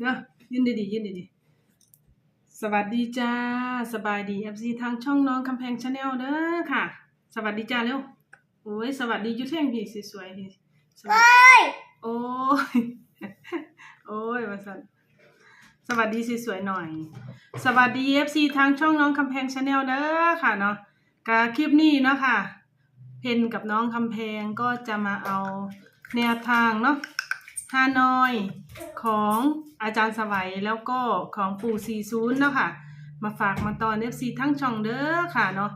เนาะยืนดีๆยืนดีๆสวัสดีจ้า สบายดี FC ทางช่องน้องคำแพงชาแนลเด้อค่ะ สวัสดีจ้าเร็วโอ้ยสวัสดีอยุเท่งพี่สวยๆพี่สวัสดีโอ้ยโอ้ยว่าสันสวัสดีสวยๆหน่อย สวัสดี FC ทางช่องน้องคำแพงชาแนลเด้อค่ะเนาะกาคลิปนี้เนาะค่ะเพนกับน้องคำแพงก็จะมาเอาแนวทางเนาะ ฮานอยของอาจารย์สวัยแล้วก็ของปู่40เนาะค่ะ มาฝากมาตอน FC ทั้งช่องเด้อค่ะเนาะ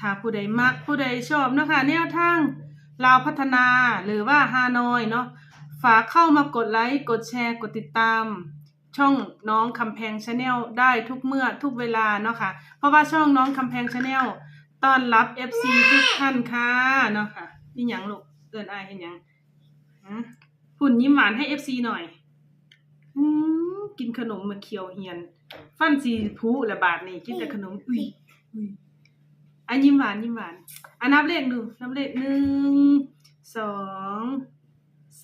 ถ้าผู้ใดมักผู้ใดชอบเนาะค่ะแนวทางลาวพัฒนาหรือว่าฮานอยเนาะฝากเข้ามากดไลค์กดแชร์กดติดตาม ช่องน้องคำแพงชาแนลได้ทุกเมื่อทุกเวลาเนาะค่ะ เพราะว่าช่องน้องคำแพงชาแนลต้อนรับ FC ทุกท่านค่ะเนาะค่ะนี่หยังลูกเอินอายเห็นยัง หุ่นยิ้มหวานให้ FC หน่อยอืมกินขนมมาเคียวเฮียน ฟันสีผูละบาทนี่กินแต่ขนมอุ้ยอุ้ยอันยิ้มหวานยิ้มหวานอันนับเลขดูนับเลขหนึ่งสอง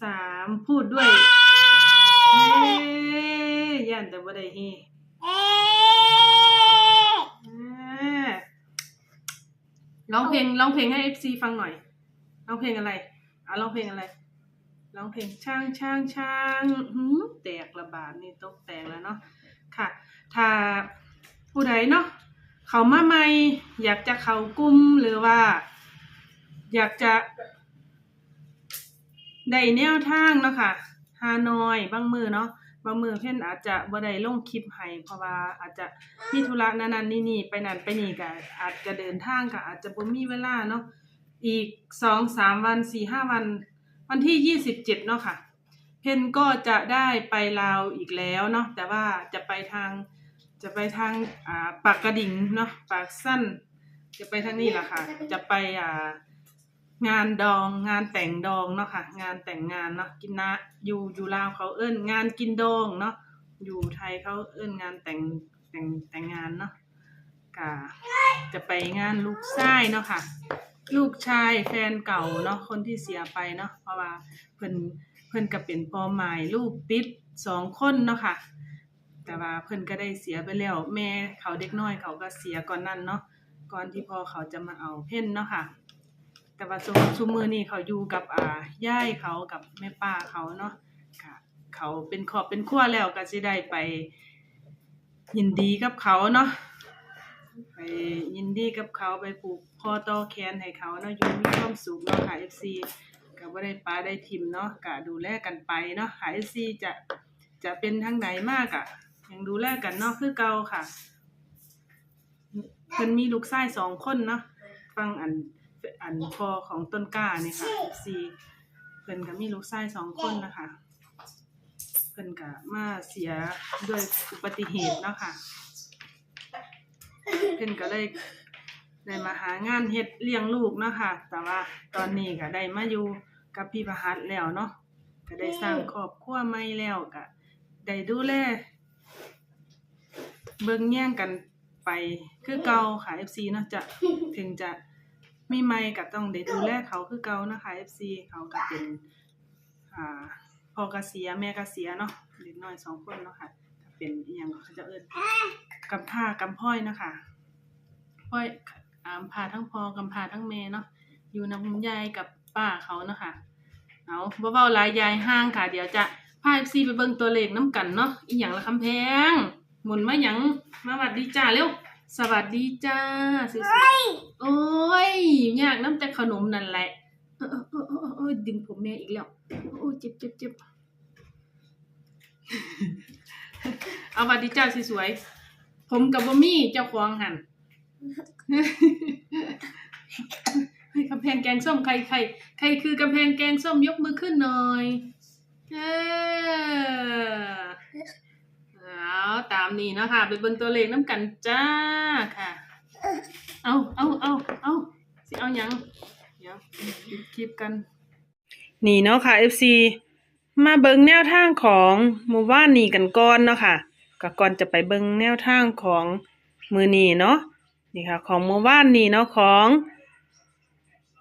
สามพูดด้วยเฮ้ย่านแต่บ่ได้เฮอ่าร้องเพลงร้องเพลงให้ FC ฟังหน่อยร้องเพลงอะไรอะร้องเพลงอะไร ร้องเพลงช่างช่างช่างหืมแตกละบาทนี่ตกแตกแล้วเนาะค่ะ ถ้าผู้ใดเนาะเขามาใหม่อยากจะเข้ากลุ่มหรือว่า อยากจะได้แนวทางเนาะค่ะฮานอยบางมือเนาะบางมือเพ่นอาจจะบ่ได้ลงคลิปให้เพราะว่าอาจจะมีธุระนั่นๆนี่ๆไปนั่นไปนี่ก็อาจจะเดินทางก็อาจจะบ่มีเวลาเนาะอีกสองสามวันสี่ห้าวัน วันที่ยี่สิบเจ็ดเนาะค่ะ เพนก็จะได้ไปลาวอีกแล้วเนาะแต่ว่าจะไปทางจะไปทางอ่าปากกระดิ่งเนาะปากสั้น จะไปทางนี้แหละค่ะ จะไปอ่างานดองงานแต่งดองเนาะค่ะ งานแต่งงานเนาะกินนะอยู่อยู่ลาวเขาเอิ้นงานกินดองเนาะอยู่ไทยเขาเอิ้นงานแต่งแต่งแต่งงานเนาะกะจะไปงานลูกชายเนาะค่ะ ลูกชายแฟนเก่าเนาะคนที่เสียไปเนาะเพราะว่าเพิ่นเพิ่นก็เป็นพ่อหมายลูกติดสองคนเนาะค่ะ แต่ว่าเพิ่นก็ได้เสียไปแล้ว แม่เขาเด็กน้อยเขาก็เสียก่อนนั้นเนาะก่อนที่พ่อเขาจะมาเอาเพ่นเนาะค่ะ แต่ว่าซุซุมือนี่เขาอยู่กับอ่าย่ายเขากับแม่ป้าเขาเนาะค่ะเขาเป็นครอบเป็นครัวแล้วก็สิได้ไปยินดีกับเขาเนาะ ไปยินดีกับเขาไปผูกคอต่อแขนให้เขาเนาะอยู่มีความสุขเนาะค่ะ FC ก็บ่ได้ปาได้ทิมเนาะก็ดูแลกันไปเนาะค่ะ FC จะจะเป็นทางไหนมากอะยังดูแลกันเนาะคือเก่าค่ะเพิ่นมีลูกชายสองคนเนาะฟังอันอันพอของต้นกล้าเนี่ยค่ะ FC เพิ่นก็มีลูกชายสองคนนะคะเพิ่นก็มาเสียด้วยอุบัติเหตุเนาะค่ะ เพิ่นก็เลยได้มาหางานเฮ็ดเลี้ยงลูกเนาะค่ะ แต่ว่าตอนนี้ก็ได้มาอยู่กับพี่ประหัสแล้วเนาะก็ได้สร้างครอบครัวใหม่แล้วก็ได้ดูแลเบิ่งแย่งกันไปคือเก่าค่ะ FC เนาะจะถึงจะมีใหม่ก็ต้องได้ดูแลเขาคือเก่านะคะ FC เขาก็เป็นอ่าพ่อก็เสียแม่ก็เสียเนาะเด็กน้อยสองคนเนาะค่ะ เป็นอีหยังเขาจะเอิ้นกำพร้ากำพร้อยเนาะค่ะพ่อยอ่าพาทั้งพ่อกำพร้าทั้งแม่เนาะอยู่นำยายกับป้าเขาเนาะค่ะเอาบ่เว้าหลายยายห่างค่ะ เดี๋ยวจะพา FC ไปเบิ่งตัวเลขน้ำกันเนาะอีหยังละคำแพง หมุนมาหยังมาหวัดดีจ้าเร็วสวัสดีจ้าสวยๆโอ้ยยากน้ำแต่ขนมนั่นแหละเออเออเออเออเออดึงผมแม่อีกแล้วโอ้ยเจ็บเจ็บเจ็บเอาหวัดดีจ้าสวยๆ ผมกับบ่มี่เจ้าของหัน กำแพงแกงส้มใครใครใครคือกำแพงแกงส้มยกมือขึ้นหน่อยเออเอาตามนี้เนาะค่ะไปเบิ่งตัวเลขน้ำกันจ้าค่ะ เอาเอาเอาเอาสิเอาหยังเดี๋ยวปิดคลิปกัน นี่เนาะค่ะ FC มาเบิ่งแนวทางของหมู่บ้านนี้กันก่อนเนาะค่ะ ก็ก่อนจะไปเบิ่งแนวทางของมือนีเนาะนี่ค่ะ ของหมู่บ้านนี้เนาะของ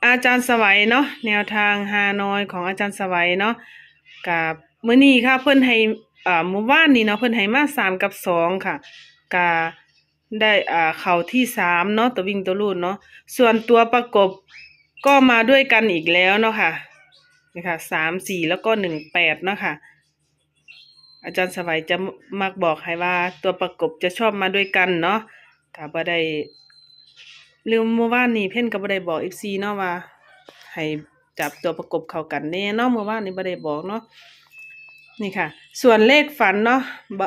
อาจารย์สวัยเนาะแนวทางฮานอยของอาจารย์สวัยเนาะกับมือนีค่ะเพิ่นให้อ่าเมื่อวานนี้เนาะเพิ่นให้มาสามกับสองค่ะกาได้อ่าเข้าที่สามเนาะตัววิ่งตัวลูดเนาะส่วนตัวประกบก็มาด้วยกันอีกแล้วเนาะค่ะนี่ค่ะสามสี่แล้วก็หนึ่งแปดเนาะค่ะ อาจารย์สวัยจะมักบอกให้ว่าตัวประกบจะชอบมาด้วยกันเนาะก็บ่ได้ลืมเมื่อวานนี้เพ่นก็บ่ได้บอก FC เนาะว่าให้จับตัวประกบเข้ากันแน่เนาะเมื่อวานนี้บ่ได้บอกเนาะนี่ค่ะ ส่วนเลขฝันเนาะบ่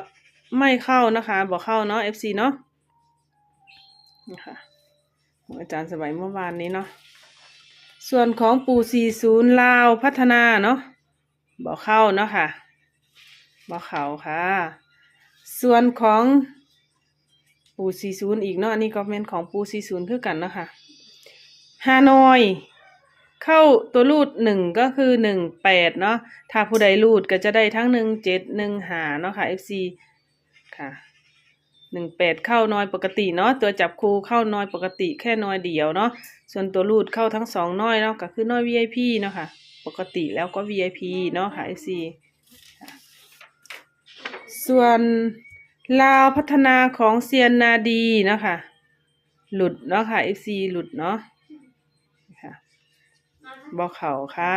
ไม่เข้านะคะบ่เข้าเนาะ FC เนาะนี่ค่ะอาจารย์สวัยเมื่อวานนี้เนาะส่วนของปู่40ลาวพัฒนาเนาะบ่เข้าเนาะค่ะ บ่เขาค่ะ ส่วนของปูซีซูนอีกเนาะอันนี้ก็เป็นของปูซีซูนคือกันเนาะคะฮานอย เข้าตัวรูดหนึ่งก็คือหนึ่งแปดเนาะถ้าผู้ใดรูดก็จะได้ทั้งหนึ่งเจ็ดหนึ่งหาเนาะค่ะ FC ค่ะหนึ่งแปดเข้าน้อยปกติเนาะตัวจับคูเข้าน้อยปกติแค่น้อยเดียวเนาะส่วนตัวรูดเข้าทั้งสองน้อยเนาะก็คือน้อย VIP เนาะค่ะ ปกติแล้วก็ VIP เนาะค่ะ FC ส่วนลาวพัฒนาของเซียนนาดีนะคะ หลุดเนาะค่ะ FC หลุดเนาะค่ะบอกเขาค่ะ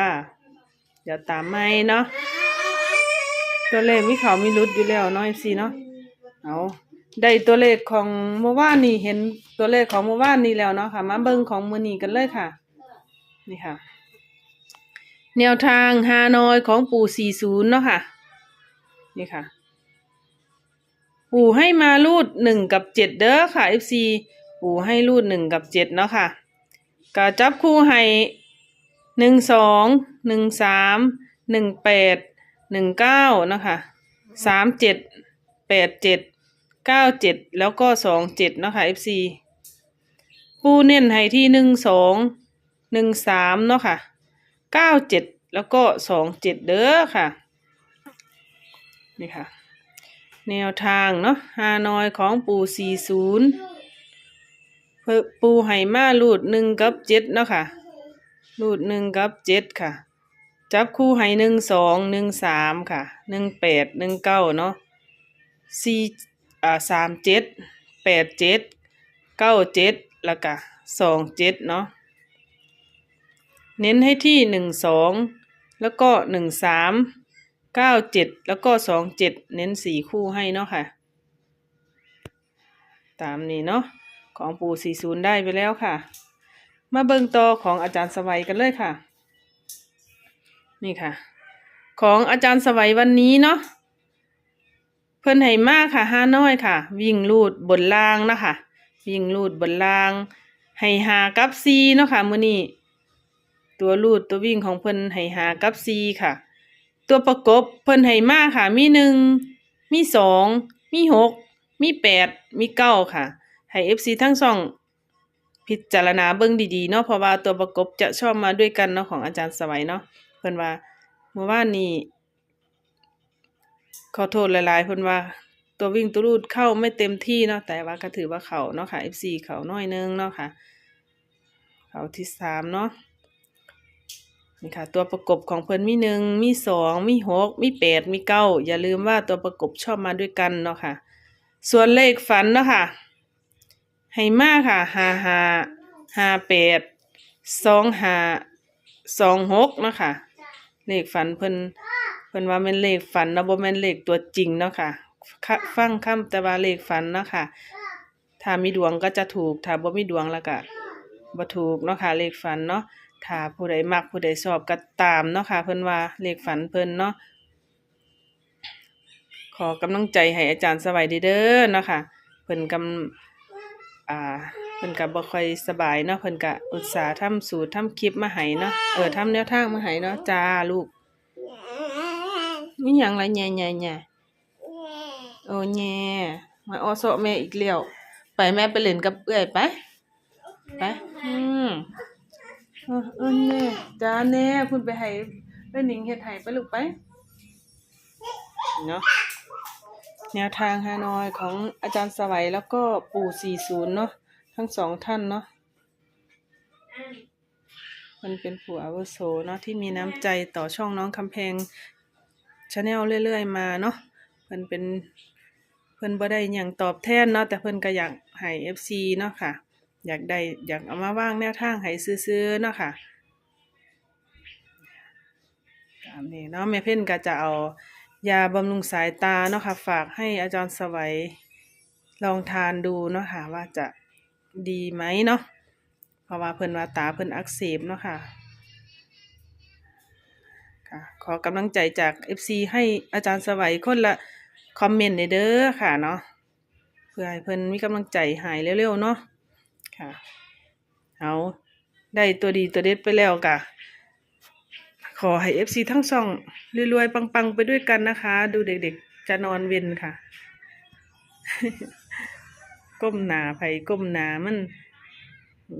เดี๋ยวตามไม่เนาะตัวเลขมีเขามีหลุดอยู่แล้วเนาะ FC เนาะเอาได้ตัวเลขของเมื่อวานนี้เห็นตัวเลขของเมื่อวานนี้แล้วเนาะค่ะ มาเบิ่งของมือนี้กันเลยค่ะ นี่ค่ะ แนวทางฮานอยของปู่40เนาะค่ะ นี่ค่ะ ปู่ให้มารูดหนึ่งกับเจ็ดเด้อค่ะ FC ปู่ให้รูดหนึ่งกับเจ็ดเนาะค่ะก็จับคู่ให้หนึ่งสองหนึ่งสามหนึ่งแปดหนึ่งเก้าเนาะค่ะสามเจ็ดแปดเจ็ดเก้าเจ็ดแล้วก็สองเจ็ดเนาะค่ะ FC ปูเน้นให้ที่หนึ่งสองหนึ่งสามเนาะค่ะเก้าเจ็ดแล้วก็สองเจ็ดเด้อค่ะ นี่ค่ะ แนวทางเนาะฮานอยของปู่สี่ศูนย์ปูไห่มาลูดหนึ่งกับเจ็ดเนาะค่ะลูดหนึ่งกับเจ็ดค่ะ จับคู่ไห่หนึ่งสองหนึ่งสามค่ะหนึ่งแปดหนึ่งเก้าเนาะสี่อ่าสามเจ็ดแปดเจ็ดเก้าเจ็ดแล้วก็สองเจ็ดเนาะเน้นให้ที่หนึ่งสองแล้วก็หนึ่งสาม เก้าเจ็ดแล้วก็สองเจ็ดเน้นสี่คู่ให้เนาะค่ะ ตามนี้เนาะของปู่สี่ศูนย์ได้ไปแล้วค่ะ มาเบิ่งต่อของอาจารย์สวัยกันเลยค่ะ นี่ค่ะ ของอาจารย์สวัยวันนี้เนาะเพิ่นให้มากค่ะห้าน้อยค่ะ วิ่งลูดบนล่างนะคะวิ่งลูดบนล่างให้หากับซีเนาะค่ะมื้อนี้ตัวลูดตัววิ่งของเพิ่นให้หากับซีค่ะ ตัวประกบเพิ่นให้มาค่ะ มีหนึ่งมีสองมีหกมีแปดมีเก้าค่ะ ให้เอฟซีทั้งสอง พิจารณาเบิ่งดีๆเนาะเพราะว่าตัวประกบจะชอบมาด้วยกันเนาะของอาจารย์สวัยเนาะเพิ่นว่าเมื่อวานนี้ขอโทษหลายๆเพิ่นว่าตัววิ่งตัวรูดเข้าไม่เต็มที่เนาะแต่ว่าก็ถือว่าเขาเนาะค่ะ FC เขาน้อยนึงเนาะค่ะ เขาที่สามเนาะ นี่ค่ะ ตัวประกบของเพิ่นมีหนึ่งมีสองมีหกมีแปดมีเก้าอย่าลืมว่าตัวประกบชอบมาด้วยกันเนาะค่ะ ส่วนเลขฝันเนาะค่ะให้มาค่ะห้าห้าห้าแปดสองห้าสองหกเนาะค่ะ เลขฝันเพิ่นเพิ่นว่าแม่นเลขฝันเนาะบ่แม่นเลขตัวจริงเนาะค่ะคะฟังคำแต่ว่าเลขฝันเนาะค่ะ ถ้ามีดวงก็จะถูก ถ้าบ่มีดวงแล้วก็บ่ถูกเนาะค่ะ เลขฝันเนาะ ถ้าผู้ใดมักผู้ใดชอบก็ตามเนาะค่ะ เพิ่นว่าเลขฝันเพิ่นเนาะขอกำลังใจให้อาจารย์สวัยเด้อเนาะค่ะเพิ่นกำอ่าเพิ่นก็บ่ค่อยสบายเนาะเพิ่นก็อุตส่าห์ทำสูตรทำคลิปมาให้เนาะเออทำแนวทางมาให้เนาะจ้าลูกมีหยังล่แย่ๆๆโอ้แย่มาอ้อเซแม่อีกแล้วไปแม่ไปเล่นกับเอื้อยไป อืม เออเออแน่จ้าแน่คุณไปให้เอ้ยหนิงเฮ็ดให้ไปลูกไปเนาะแนวทางฮานอยของอาจารย์สวัยแล้วก็ปู่40เนาะทั้งสองท่านเนาะมันเป็นผู้อาวุโสเนาะที่มีน้ำใจต่อช่องน้องคำแพงชาแนลเรื่อยๆมาเนาะพิ่นเป็นเพิ่นบ่ได้หยังตอบแทนเนาะแต่เพิ่นก็อยากให้ FC เนาะค่ะ อยากได้อยากเอามาวางแนวทางให้ซื่อๆเนาะค่ะตามนี้เนาะแม่เพ่นก็จะเอายาบำรุงสายตาเนาะค่ะ ฝากให้อาจารย์สวัยลองทานดูเนาะค่ะ ว่าจะดีไหมเนาะเพราะว่าเพิ่นว่าตาเพิ่นอักเสบเนาะค่ะค่ะขอกำลังใจจาก FC ให้อาจารย์สวัยคนละคอมเมนต์เด้อค่ะเนาะเพื่อให้เพิ่นมีกำลังใจหายเร็วๆเนาะ ค่ะเอาได้ตัวดีตัวเด็ดไปแล้วกะขอให้ FC ทั้งสองรวยๆปังๆ ไปด้วยกันนะคะ ดูเด็กๆ จะนอนเวียนค่ะ ก้มหนาไผก้มหนามัน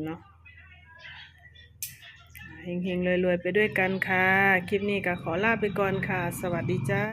เนาะเฮงๆรวยๆไปด้วยกันค่ะ คลิปนี้ก็ขอลาไปก่อนค่ะ สวัสดีจ้า